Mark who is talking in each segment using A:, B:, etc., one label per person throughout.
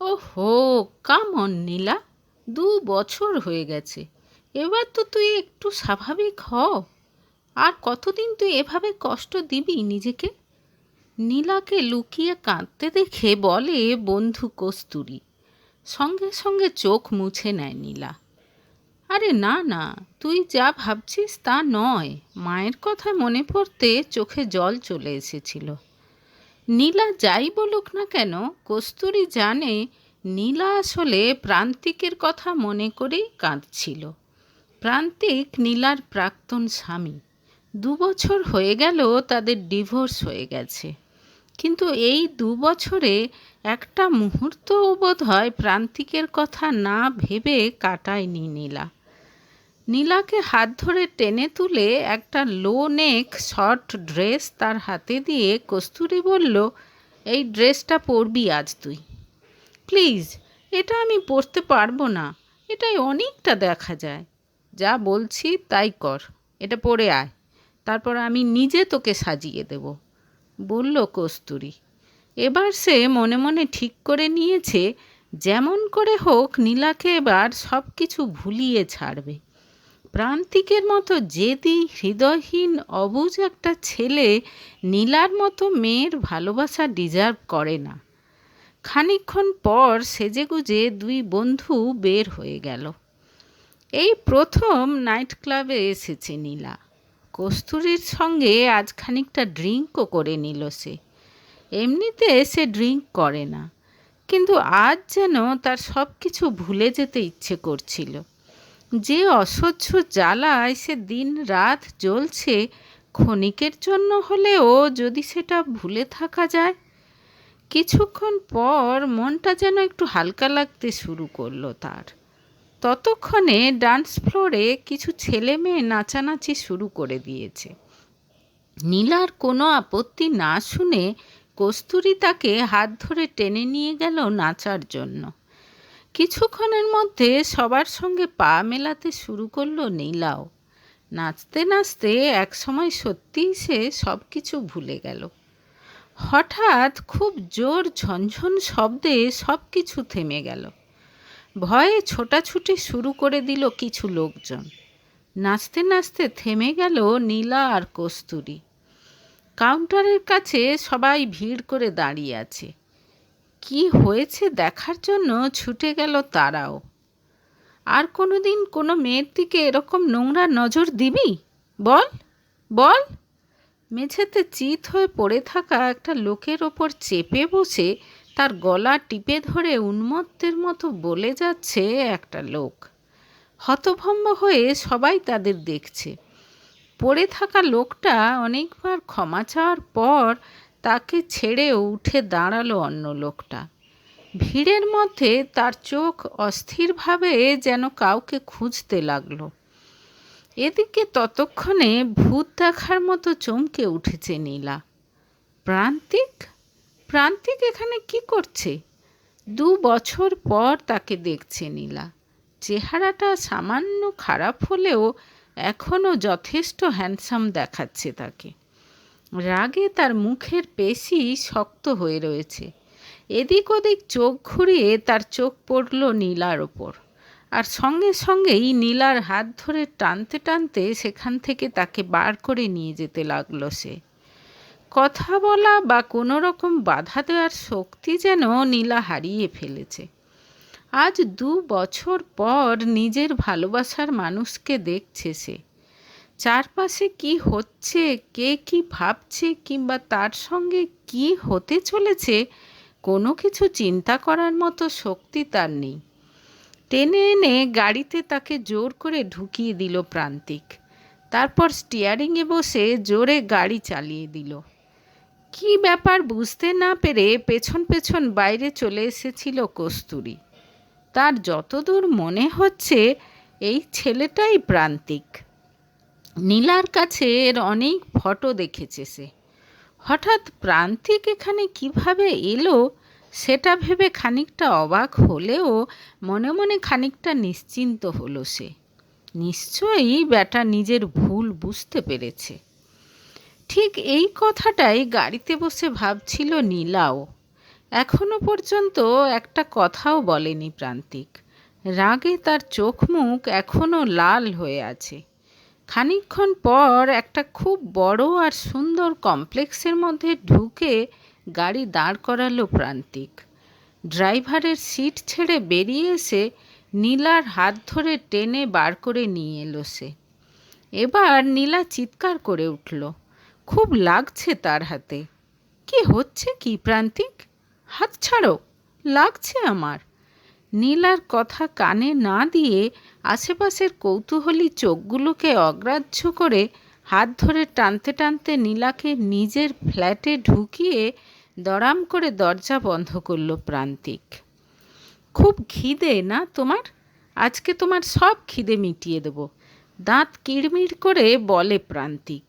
A: ওহো কামন নীলা। দু বছর হয়ে গেছে। এবার তো তুই একটু স্বাভাবিক হ। আর কতদিন তুই এভাবে কষ্ট দিবি নিজেকে? নীলাকে লুকিয়ে কাঁদতে দেখে বলে, বন্ধু কস্তুরি। সঙ্গে সঙ্গে চোখ মুছে নেয় নীলা। আরে না না, তুই যা ভাবছিস তা নয়। মায়ের কথা মনে পড়তে চোখে জল চলে এসেছিল। নীলা যাই বলুক না কেন, কস্তুরি জানে নীলা আসলে প্রান্তিকের কথা মনে করেই কাঁদছিল। প্রান্তিক নীলার প্রাক্তন স্বামী। দু বছর হয়ে গেল তাদের ডিভোর্স হয়ে গেছে। কিন্তু এই দু বছরে একটা মুহূর্তও বোধ হয় প্রান্তিকের কথা না ভেবে কাটায়নি নীলা। নীলাকে হাত ধরে টেনে তুলে একটা লো নেক শর্ট ড্রেস তার হাতে দিয়ে কস্তুরি বলল, এই ড্রেসটা পরবি আজ তুই। প্লিজ, এটা আমি পরতে পারব না। এটাই অনেকটা দেখা যায়। যা বলছি তাই কর। এটা পরে আয়। তারপর আমি নিজে তোকে সাজিয়ে দেব। বলল কস্তুরি। এবার সে মনে মনে ঠিক করে নিয়েছে, যেমন করে হোক নীলাকে এবার সব কিছু ভুলিয়ে ছাড়বে। প্রান্তিকের মতো জেদি, হৃদয়হীন, অবুজ একটা ছেলে নীলার মতো মেয়ের ভালোবাসা ডিজার্ভ করে না। খানিক্ষণ পর সেজেগুজে দুই বন্ধু বের হয়ে গেল। এই প্রথম নাইট ক্লাবে এসেছে নীলা। কস্তুরীর সঙ্গে আজ খানিকটা ড্রিঙ্কও করে নিল সে। এমনিতে সে ড্রিঙ্ক করে না, কিন্তু আজ যেন তার সব কিছু ভুলে যেতে ইচ্ছে করছিল। যে অসহ্য জ্বালায় সে দিন রাত জ্বলছে, ক্ষণিকের জন্য হলেও যদি সেটা ভুলে থাকা যায়। কিছুক্ষণ পর মনটা যেন একটু হালকা লাগতে শুরু করল তার। ততক্ষণে ডান্স ফ্লোরে কিছু ছেলে মেয়ে নাচানাচি শুরু করে দিয়েছে। নীলার কোনো আপত্তি না শুনে কস্তুরি তাকে হাত ধরে টেনে নিয়ে গেল নাচার জন্য। কিছুক্ষণের মধ্যে সবার সঙ্গে পা মেলাতে শুরু করল নীলাও। নাচতে নাচতে একসময় সত্যিই সে সব কিছু ভুলে গেল। হঠাৎ খুব জোর ঝনঝন শব্দে সব কিছু থেমে গেল। ভয়ে ছোটাছুটি শুরু করে দিল কিছু লোকজন। নাচতে নাচতে থেমে গেল নীলা আর কস্তুরি। কাউন্টারের কাছে সবাই ভিড় করে দাঁড়িয়ে আছে। কি হয়েছে দেখার জন্য ছুটে গেল তারাও। আর কোনো দিন কোনো মেয়ের দিকে এরকম নোংরা নজর দিবি? বল বল। মেঝেতে চিত হয়ে পড়ে থাকা একটা লোকের ওপর চেপে বসে তার গলা টিপে ধরে উন্মত্তের মতো বলে যাচ্ছে একটা লোক। হতভম্ব হয়ে সবাই তাদের দেখছে। পড়ে থাকা লোকটা অনেকবার ক্ষমা চাওয়ার পর তাকে ছেড়ে উঠে দাঁড়াল অন্য লোকটা। ভিড়ের মধ্যে তার চোখ অস্থিরভাবে যেন কাউকে খুঁজতে লাগল। এদিকে ততক্ষণে ভূত দেখার মতো চমকে উঠেছে নীলা। প্রান্তিক? প্রান্তিক এখানে কি করছে? দু বছর পর তাকে দেখছে নীলা। চেহারাটা সামান্য খারাপ হলেও এখনও যথেষ্ট হ্যান্ডসাম দেখাচ্ছে তাকে। রাগে তার মুখের পেশি শক্ত হয়ে রয়েছে। এদিক ওদিক চোখ ঘুরিয়ে তার চোখ পড়ল নীলার ওপর। আর সঙ্গে সঙ্গেই নীলার হাত ধরে টানতে টানতে সেখান থেকে তাকে বার করে নিয়ে যেতে লাগল সে। কথা বলা বা কোনো রকম বাধা দেওয়ার শক্তি যেন নীলা হারিয়ে ফেলেছে। আজ দু বছর পর নিজের ভালোবাসার মানুষকে দেখছে সে। চারপাশে কি হচ্ছে, কে কি ভাবছে কিংবা তার সঙ্গে কি হতে চলেছে, কোনো কিছু চিন্তা করার মতো শক্তি তার নেই। টেনে এনে গাড়িতে তাকে জোর করে ঢুকিয়ে দিল প্রান্তিক। তারপর স্টিয়ারিংয়ে বসে জোরে গাড়ি চালিয়ে দিল। কি ব্যাপার বুঝতে না পেরে পেছন পেছন বাইরে চলে এসেছিল কস্তুরি। তার যতদূর মনে হচ্ছে, এই ছেলেটাই প্রান্তিক। নীলার কাছে এর অনেক ফটো দেখেছে সে। হঠাৎ প্রান্তিক এখানে কীভাবে এলো, সেটা ভেবে খানিকটা অবাক হলেও মনে মনে খানিকটা নিশ্চিন্ত হলো সে। নিশ্চয়ই ব্যাটা নিজের ভুল বুঝতে পেরেছে। ঠিক এই কথাটাই গাড়িতে বসে ভাবছিল নীলাও। এখনও পর্যন্ত একটা কথাও বলেনি প্রান্তিক। রাগে তার চোখ মুখ এখনও লাল হয়ে আছে। খানিকক্ষণ পর একটা খুব বড় আর সুন্দর কমপ্লেক্সের মধ্যে ঢুকে গাড়ি দাঁড় করালো প্রান্তিক। ড্রাইভারের সিট ছেড়ে বেরিয়ে এসে নীলার হাত ধরে টেনে বার করে নিয়ে এলো সে। এবার নীলা চিৎকার করে উঠল। খুব লাগছে তার হাতে। কি হচ্ছে কি, প্রান্তিক? হাত ছাড়ো, লাগছে আমার। নীলার কথা কানে না দিয়ে আশেপাশের কৌতূহলী চোখগুলোকে অগ্রাহ্য করে হাত ধরে টানতে টানতে নীলাকে নিজের ফ্ল্যাটে ঢুকিয়ে দড়াম করে দরজা বন্ধ করল প্রান্তিক। খুব খিদে না তোমার? আজকে তোমার সব খিদে মিটিয়ে দেবো। দাঁত কিড়মিড় করে বলে প্রান্তিক।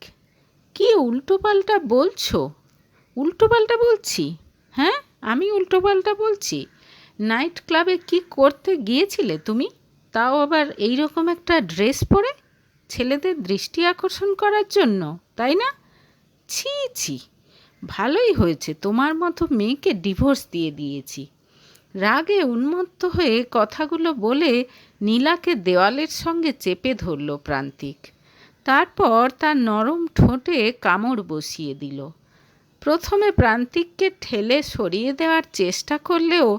A: কি উল্টোপাল্টা বলছো? উল্টোপাল্টা বলছি? হ্যাঁ আমি উল্টোপাল্টা বলছি? নাইট ক্লাবে কি করতে গিয়েছিলে তুমি? তাও আবার এই রকম একটা ড্রেস পরে? ছেলেদের দৃষ্টি আকর্ষণ করার জন্য, তাই না? ছি ছি, ভালোই হয়েছে। তোমার মতো মেয়েকে ডিভোর্স দিয়ে দিয়েছি। রাগে উন্মত্ত হয়ে কথাগুলো বলে নীলাকে দেওয়ালের সঙ্গে চেপে ধরল প্রান্তিক। তারপর তার নরম ঠোঁটে কামড় বসিয়ে দিল। প্রথমে প্রান্তিককে ঠেলে সরিয়ে দেওয়ার চেষ্টা করলেও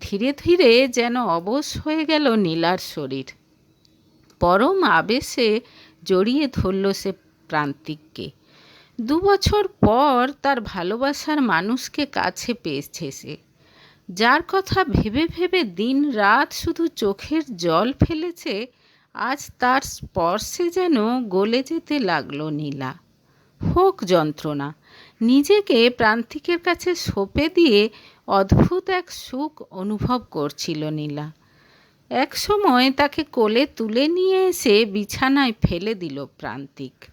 A: ধীরে ধীরে যেন অবশ হয়ে গেল নীলার শরীর। পরম আবেশে জড়িয়ে ধরল সে প্রান্তিককে। দু বছর পর তার ভালোবাসার মানুষকে কাছে পেয়েছে সে। যার কথা ভেবে ভেবে দিন রাত শুধু চোখের জল ফেলেছে, আজ তার স্পর্শে যেন গলে যেতে লাগল নীলা। হোক যন্ত্রণা। নিজেকে প্রান্তিকের কাছে সঁপে দিয়ে অদ্ভুত এক সুখ অনুভব করছিল নীলা। এক সময় তাকে কোলে তুলে নিয়ে এসে বিছানায় ফেলে দিল প্রান্তিক।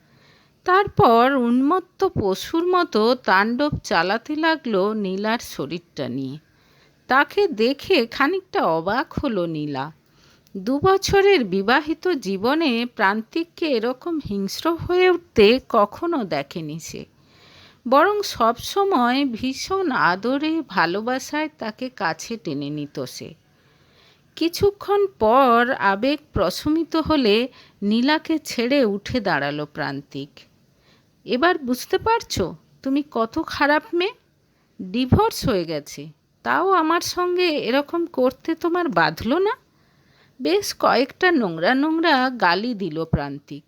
A: তারপর উন্মত্ত পশুর মতো তাণ্ডব চালাতে লাগল নীলার শরীরটা নিয়ে। তাকে দেখে খানিকটা অবাক হলো নীলা। দু বছরের বিবাহিত জীবনে প্রান্তিককে এরকম হিংস্র হয়ে উঠতে কখনো দেখেনি সে। বরং সবসময় ভীষণ আদরে, ভালোবাসায় তাকে কাছে টেনে নিত সে। কিছুক্ষণ পর আবেগ প্রশমিত হলে নীলাকে ছেড়ে উঠে দাঁড়াল প্রান্তিক। এবার বুঝতে পারছ? তুমি কত খারাপ মেয়ে? ডিভোর্স হয়ে গেছে। তাও আমার সঙ্গে এরকম করতে তোমার বাঁধল না? বেশ কয়েকটা নোংরা নোংরা গালি দিল প্রান্তিক।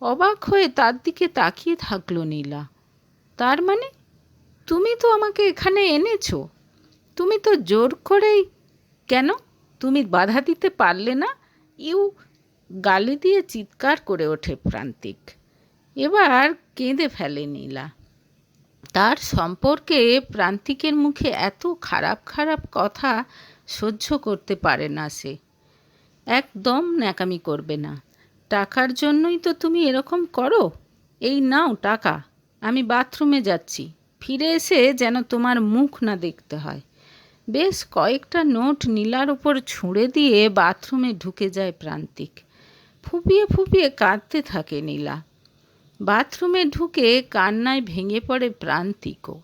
A: অবাক হয়ে তার দিকে তাকিয়ে থাকল নীলা। তার মানে? তুমি তো আমাকে এখানে এনেছো। তুমি তো জোর করেই কেন? তুমি বাধা দিতে পারলে না? ইউ গালি দিয়ে চিৎকার করে ওঠে প্রান্তিক। এবার কেঁদে ফেলে নীলা। তার সম্পর্কে প্রান্তিকের মুখে এত খারাপ খারাপ কথা সহ্য করতে পারে না সে। একদম ন্যাকামি করবে না। টাকার জন্যই তো তুমি এরকম করো। এই নাও টাকা। আমি বাথরুমে যাচ্ছি। ফিরে এসে যেন তোমার মুখ না দেখতে হয়। বেশ কয়েকটা নোট নীলার উপর ছুঁড়ে দিয়ে বাথরুমে ঢুকে যায় প্রান্তিক। ফুপিয়ে ফুপিয়ে কাঁদতে থাকে নীলা। বাথরুমে ঢুকে কান্নায় ভেঙে পড়ে প্রান্তিকও।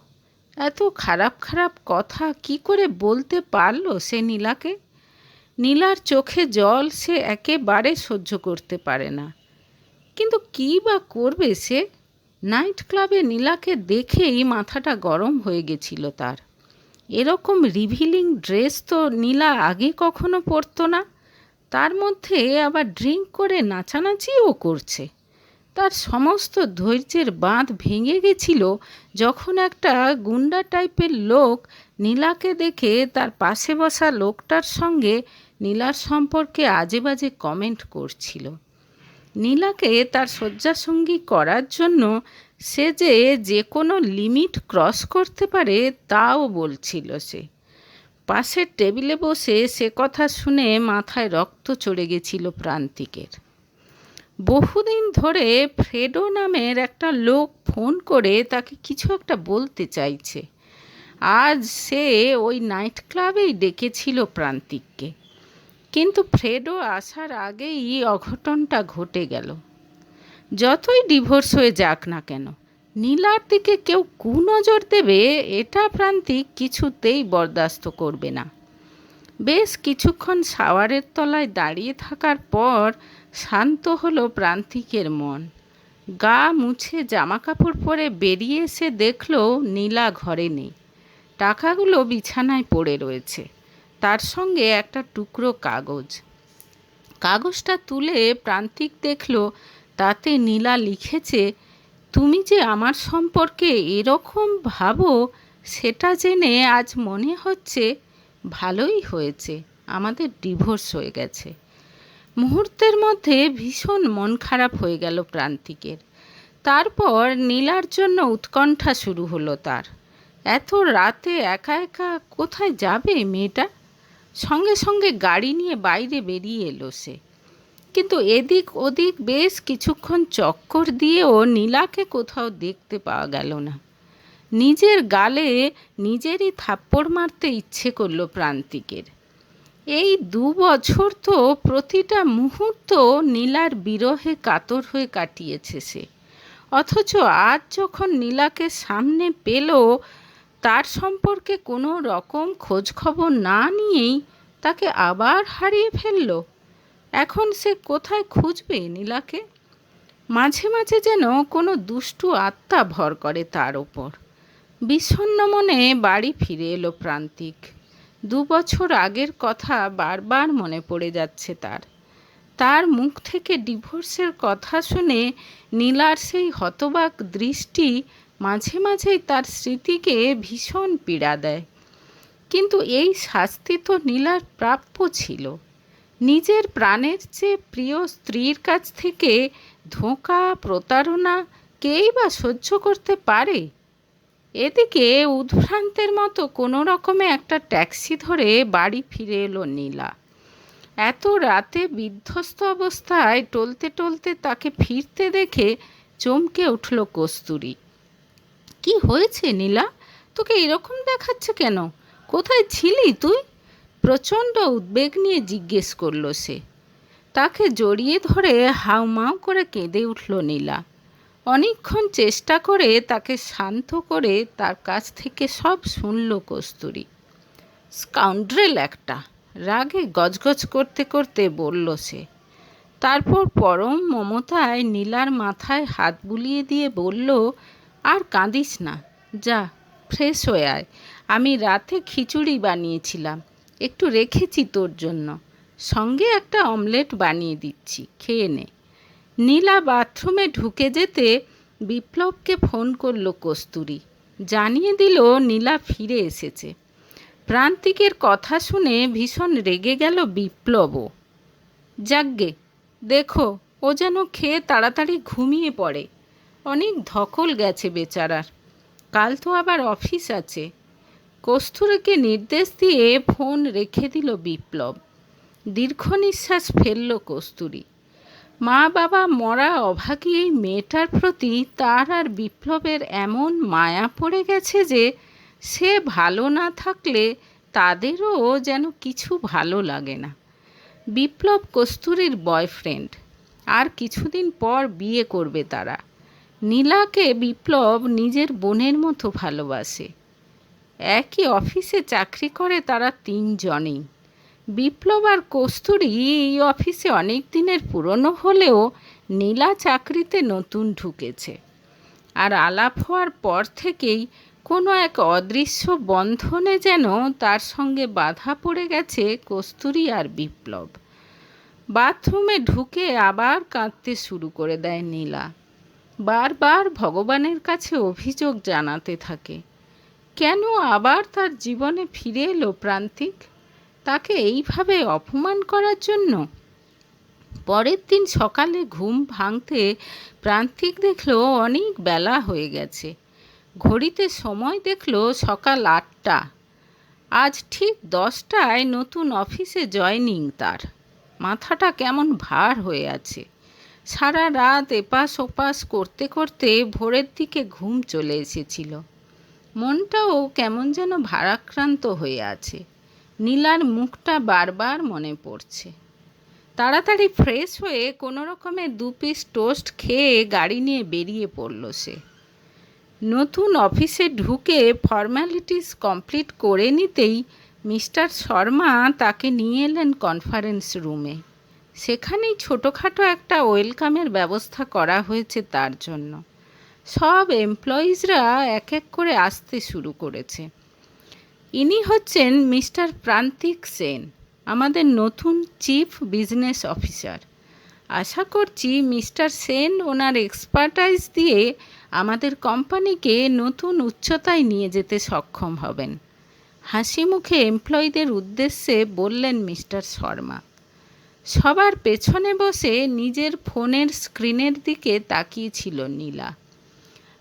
A: এত খারাপ খারাপ কথা কি করে বলতে পারল সে নীলাকে? নীলার চোখে জল সে একেবারে সহ্য করতে পারে না। কিন্তু কী বা করবে সে? নাইট ক্লাবে নীলাকে দেখেই মাথাটা গরম হয়ে গেছিল তার। এরকম রিভিলিং ড্রেস তো নীলা আগে কখনো পরতো না। তার মধ্যে আবার ড্রিঙ্ক করে নাচানাচিও করছে। তার সমস্ত ধৈর্যের বাঁধ ভেঙে গেছিল যখন একটা গুন্ডা টাইপের লোক নীলাকে দেখে তার পাশে বসা লোকটার সঙ্গে নীলার সম্পর্কে আজে বাজে কমেন্ট করছিল। নীলাকে তার শয্যাসঙ্গী করার জন্য সে যে যে কোনো লিমিট ক্রস করতে পারে তাও বলছিল সে। পাশের টেবিলে বসে সে কথা শুনে মাথায় রক্ত চড়ে গেছিল প্রান্তিকের। বহুদিন ধরে ফ্রেডো নামের একটা লোক ফোন করে তাকে কিছু একটা বলতে চাইছে। আজ সে ওই নাইট ক্লাবেই ডেকেছিল প্রান্তিককে। কিন্তু ফ্রেডো আসার আগেই অঘটনটা ঘটে গেল। যতই ডিভোর্স হয়ে যাক না কেন, নীলার দিকে কেউ কুনজর দেবে এটা প্রান্তিক কিছুতেই বরদাস্ত করবে না। বেশ কিছুক্ষণ শাওয়ারের তলায় দাঁড়িয়ে থাকার পর শান্ত হলো প্রান্তিকের মন। গা মুছে জামা কাপড় পরে বেরিয়ে এসে দেখল নীলা ঘরে নেই। টাকাগুলো বিছানায় পড়ে রয়েছে। তার সঙ্গে একটা টুকরো কাগজ। কাগজটা তুলে প্রান্তিক দেখল, তাতে নীলা লিখেছে, তুমি যে আমার সম্পর্কে এরকম ভাবো, সেটা জেনে আজ মনে হচ্ছে ভালোই হয়েছে, আমাদের ডিভোর্স হয়ে গেছে। মুহূর্তের মধ্যে ভীষণ মন খারাপ হয়ে গেল প্রান্তিকের। তারপর নীলার জন্য উৎকণ্ঠা শুরু হলো তার। এত রাতে একা একা কোথায় যাবে মেয়েটা? সঙ্গে সঙ্গে গাড়ি নিয়ে বাইরে বেরিয়ে এলো সে। কিন্তু এদিক ওদিক বেশ কিছুক্ষণ চক্কর দিয়েও নীলাকে কোথাও দেখতে পাওয়া গেল না। নিজের গালে নিজেরই থাপ্পড় মারতে ইচ্ছে করল প্রান্তিকের। এই দু বছর তো প্রতিটা মুহূর্ত নীলার বিরহে কাতর হয়ে কাটিয়েছে সে। অথচ আজ যখন নীলাকে সামনে পেল তার সম্পর্কে কোনো রকম খোঁজ খবর না নিয়েই তাকে আবার হারিয়ে ফেলল। এখন সে কোথায় খুঁজবে নীলাকে? মাঝে মাঝে যেন কোনো দুষ্টু আত্মা ভর করে তার ওপর। বিষণ্ন মনে বাড়ি ফিরে এলো প্রান্তিক। দু বছর আগের কথা বারবার মনে পড়ে যাচ্ছে তার। তার মুখ থেকে ডিভোর্সের কথা শুনে নীলার সেই হতবাক দৃষ্টি মাঝে মাঝেই তার স্মৃতিকে ভীষণ পীড়া দেয়। কিন্তু এই শাস্তি তো নীলার প্রাপ্য ছিল। নিজের প্রাণের চেয়ে প্রিয় স্ত্রীর কাছ থেকে ধোঁকা, প্রতারণা কেই বা সহ্য করতে পারে? এদিকে উদ্ভ্রান্তের মতো কোনো রকমে একটা ট্যাক্সি ধরে বাড়ি ফিরে এলো নীলা। এত রাতে বিধ্বস্ত অবস্থায় টলতে টলতে তাকে ফিরতে দেখে চমকে উঠল কস্তুরী। কি হয়েছে নীলা? তোকে এরকম দেখাচ্ছে কেন? কোথায় ছিলি তুই? প্রচণ্ড উদ্বেগ নিয়ে জিজ্ঞেস করল সে। তাকে জড়িয়ে ধরে হাউমাউ করে কেঁদে উঠল নীলা। অনেকক্ষণ চেষ্টা করে তাকে শান্ত করে তার কাছ থেকে সব শুনল কস্তুরী। স্কাউন্ড্রেল একটা, রাগে গজগজ করতে করতে বলল সে। তারপর পরম মমতায় নীলার মাথায় হাত বুলিয়ে দিয়ে বলল আর কাঁদিস না। যা ফ্রেশ হয়ে আয়। আমি রাতে খিচুড়ি বানিয়েছিলাম। একটু রেখেছি তোর জন্য। সঙ্গে একটা অমলেট বানিয়ে দিচ্ছি। খেয়ে নে। নীলা বাথরুমে ঢুকে যেতে বিপ্লবকে ফোন করল কস্তুরি। জানিয়ে দিল নীলা ফিরে এসেছে। প্রান্তিকের কথা শুনে ভীষণ রেগে গেল বিপ্লবও। যাগ্গে দেখো, ও যেন খেয়ে তাড়াতাড়ি ঘুমিয়ে পড়ে। অনেক ধকল গেছে বেচারার। কাল তো আবার অফিস আছে। কস্তুরীকে নির্দেশ দিয়ে ফোন রেখে দিল বিপ্লব। দীর্ঘ নিঃশ্বাস ফেলল কস্তুরী। মা বাবা মরা অভাগী এই মেয়েটার প্রতি তার আর বিপ্লবের এমন মায়া পড়ে গেছে যে, সে ভালো না থাকলে তাদেরও যেন কিছু ভালো লাগে না। বিপ্লব কস্তুরীর বয়ফ্রেন্ড। আর কিছুদিন পর বিয়ে করবে তারা। নীলাকে বিপ্লব নিজের বোনের মতো ভালোবাসে। একই অফিসে চাকরি করে তারা তিনজনেই। বিপ্লব আর কস্তুরী এই অফিসে অনেক দিনের পুরনো হলেও নীলা চাকরিতে নতুন ঢুকেছে। আর আলাপ হওয়ার পর থেকেই কোনো এক অদৃশ্য বন্ধনে যেন তার সঙ্গে বাধা পড়ে গেছে কস্তুরী আর বিপ্লব। বাথরুমে ঢুকে আবার কাঁদতে শুরু করে দেয় নীলা। বারবার ভগবানের কাছে অভিযোগ জানাতে থাকে। কেন আবার তার জীবনে ফিরে এলো প্রান্তিক? তাকে এইভাবে অপমান করার জন্য? পরের দিন সকালে ঘুম ভাঙতে প্রান্তিক দেখল অনেক বেলা হয়ে গেছে। ঘড়িতে সময় দেখল সকাল আটটা। আজ ঠিক দশটায় নতুন অফিসে জয়নিং তার। মাথাটা কেমন ভার হয়ে আছে। সারা রাত এপাশ ওপাশ করতে করতে ভোরের দিকে ঘুম চলে এসেছিল। মনটাও কেমন যেন ভারাক্রান্ত হয়ে আছে। নীলার মুখটা বারবার মনে পড়ছে। তাড়াতাড়ি ফ্রেশ হয়ে কোনো রকমে দু পিস টোস্ট খেয়ে গাড়ি নিয়ে বেরিয়ে পড়ল সে। নতুন অফিসে ঢুকে ফর্ম্যালিটিস কমপ্লিট করে নিতেই মিস্টার শর্মা তাকে নিয়ে এলেন কনফারেন্স রুমে। সেখানেই ছোটোখাটো একটা ওয়েলকামের ব্যবস্থা করা হয়েছে তার জন্য। সব এমপ্লয়িজরা এক এক করে আসতে শুরু করেছে। ইনি হচ্ছেন মিস্টার প্রান্তিক সেন, আমাদের নতুন চিফ বিজনেস অফিসার। আশা করছি মিস্টার সেন ওনার এক্সপার্টাইজ দিয়ে আমাদের কোম্পানিকে নতুন উচ্চতায় নিয়ে যেতে সক্ষম হবেন। হাসি মুখে এমপ্লয়ীদের উদ্দেশ্যে বললেন মিস্টার শর্মা। সবার পেছনে বসে নিজের ফোনের স্ক্রিনের দিকে তাকিয়েছিল নীলা।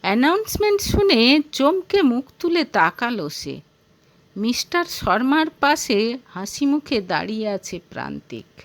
A: অ্যানাউন্সমেন্ট শুনে চমকে মুখ তুলে তাকালো সে। মিস্টার শর্মার পাশে হাসি মুখে দাঁড়িয়ে আছে প্রান্তিক।